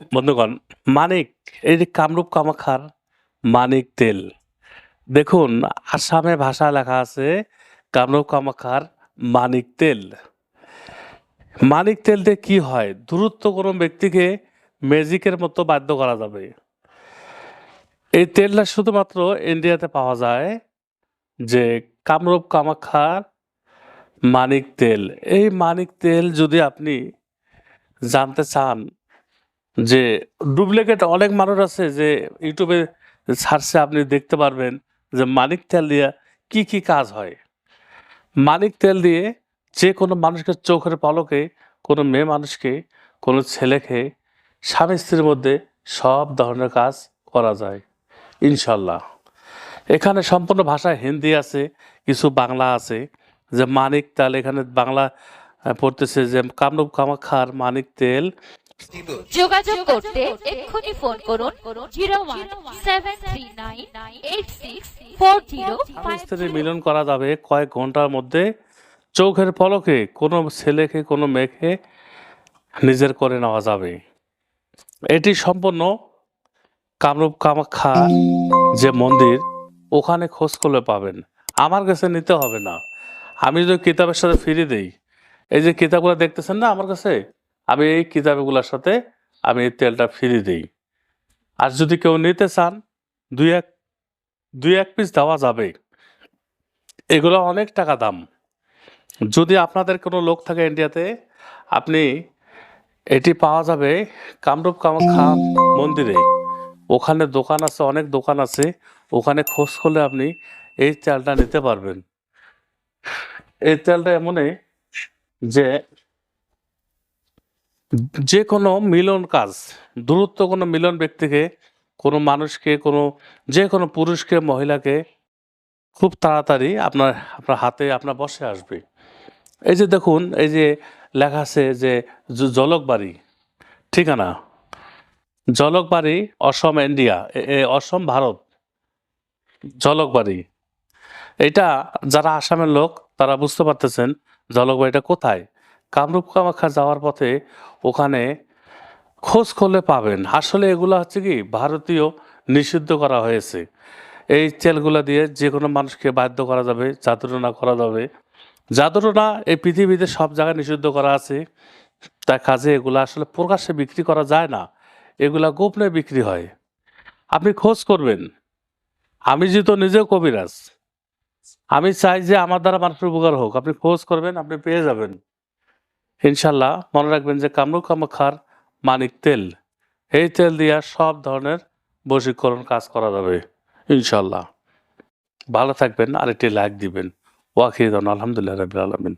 বন্ধুগণ, মানিক, এই যে কামরূপ কামাখ্যার মানিক তেল। দেখুন, আসামে ভাষা লেখা আছে কামরূপ কামাখ্যার মানিক তেল। মানিক তেল দিয়ে কি হয়? দূরত্ব কোনো ব্যক্তিকে ম্যাজিকের মতো বাধ্য করা যাবে। এই তেলটা শুধুমাত্র ইন্ডিয়াতে পাওয়া যায় যে কামরূপ কামাখ্যার মানিক তেল। এই মানিক তেল যদি আপনি জানতে চান যে ডুপ্লিকেট অনেক মানুষ আছে যে ইউটিউবে সার্চে আপনি দেখতে পারবেন যে মানিক তেল দিয়ে কি কি কাজ হয়। মানিক তেল দিয়ে যে কোনো মানুষকে চোখের পলকে, কোনো মেয়ে মানুষকে, কোনো ছেলেকে, স্বামী স্ত্রীর মধ্যে সব ধরনের কাজ করা যায়, ইনশাল্লাহ। এখানে সম্পূর্ণ ভাষায় হিন্দি আছে, কিছু বাংলা আছে, যে মানিক তেল এখানে বাংলা পড়তেছে যে কামরূপ কামাখ্যার মানিক তেল যোগাযোগ করতে এক্ষুনি ফোন করুন জিরো মিলন করা যাবে কয়েক ঘণ্টার মধ্যে। চোখের পলকে কোনো ছেলেকে, কোনো মেয়েকে নিজের করে নেওয়া যাবে। এটি সম্পূর্ণ কামরূপ কামাখ্যা যে মন্দির, ওখানে খোঁজ করলে পাবেন। আমার কাছে নিতে হবে না। আমি যদি কিতাবের সাথে ফিরে দিই, এই যে কিতাবগুলো দেখতেছেন না আমার কাছে? আমি এই কিতাবগুলোর সাথে আমি এই তেলটা ফিরে দিই। আর যদি কেউ নিতে চান, দুই এক দুই এক পিস দেওয়া যাবে। এগুলো অনেক টাকা দাম। যদি আপনাদের কোনো লোক থাকে ইন্ডিয়াতে, আপনি এটি পাওয়া যাবে কামরূপ কামাখ্যা মন্দিরে। ওখানে দোকান আছে, অনেক দোকান আছে। ওখানে খোঁজ করলে আপনি এই তেলটা নিতে পারবেন। এই তেলটা এমনই যে যে কোনো মিলন কাজ, দূরত্ব কোনো মিলন ব্যক্তিকে, কোনো মানুষকে, কোনো যে কোনো পুরুষকে, মহিলাকে খুব তাড়াতাড়ি আপনার আপনার হাতে, আপনার বসে আসবে। এই যে দেখুন, এই যে লেখা আছে যে জলকবাড়ি, ঠিকানা? জলকবাড়ি, অসম, ইন্ডিয়া অসম, ভারত। জলকবাড়ি। এটা যারা আসামের লোক, তারা বুঝতে পারতেছেন জলকবাড়িটা কোথায়। কামরূপ কামাখ্যা যাওয়ার পথে ওখানে খোঁজ করলে পাবেন। আসলে এগুলো হচ্ছে কি, ভারতীয় নিষিদ্ধ করা হয়েছে। এই তেলগুলো দিয়ে যে কোনো মানুষকে বাধ্য করা যাবে জাদুটনা করা যাবে। জাদুটনা এই পৃথিবীতে সব জায়গায় নিষিদ্ধ করা আছে। তার কাজে এগুলো আসলে প্রকাশ্যে বিক্রি করা যায় না। এগুলা গোপনে বিক্রি হয়। আপনি খোঁজ করবেন। আমি যেহেতু নিজেও কবিরাজ, আমি চাই যে আমার দ্বারা মানুষের উপকার হোক। আপনি খোঁজ করবেন, আপনি পেয়ে যাবেন। ইনশাল্লাহ মনে রাখবেন যে কামরূপ কামাখার মানিক তেল। এই তেল দিয়ে সব ধরনের বশীকরণ কাজ করা যাবে, ইনশাল্লাহ। ভালো থাকবেন আর একটি লাইক দিবেন ওয়াকিদন আলহামদুলিল্লাহ রবিল আলমিন।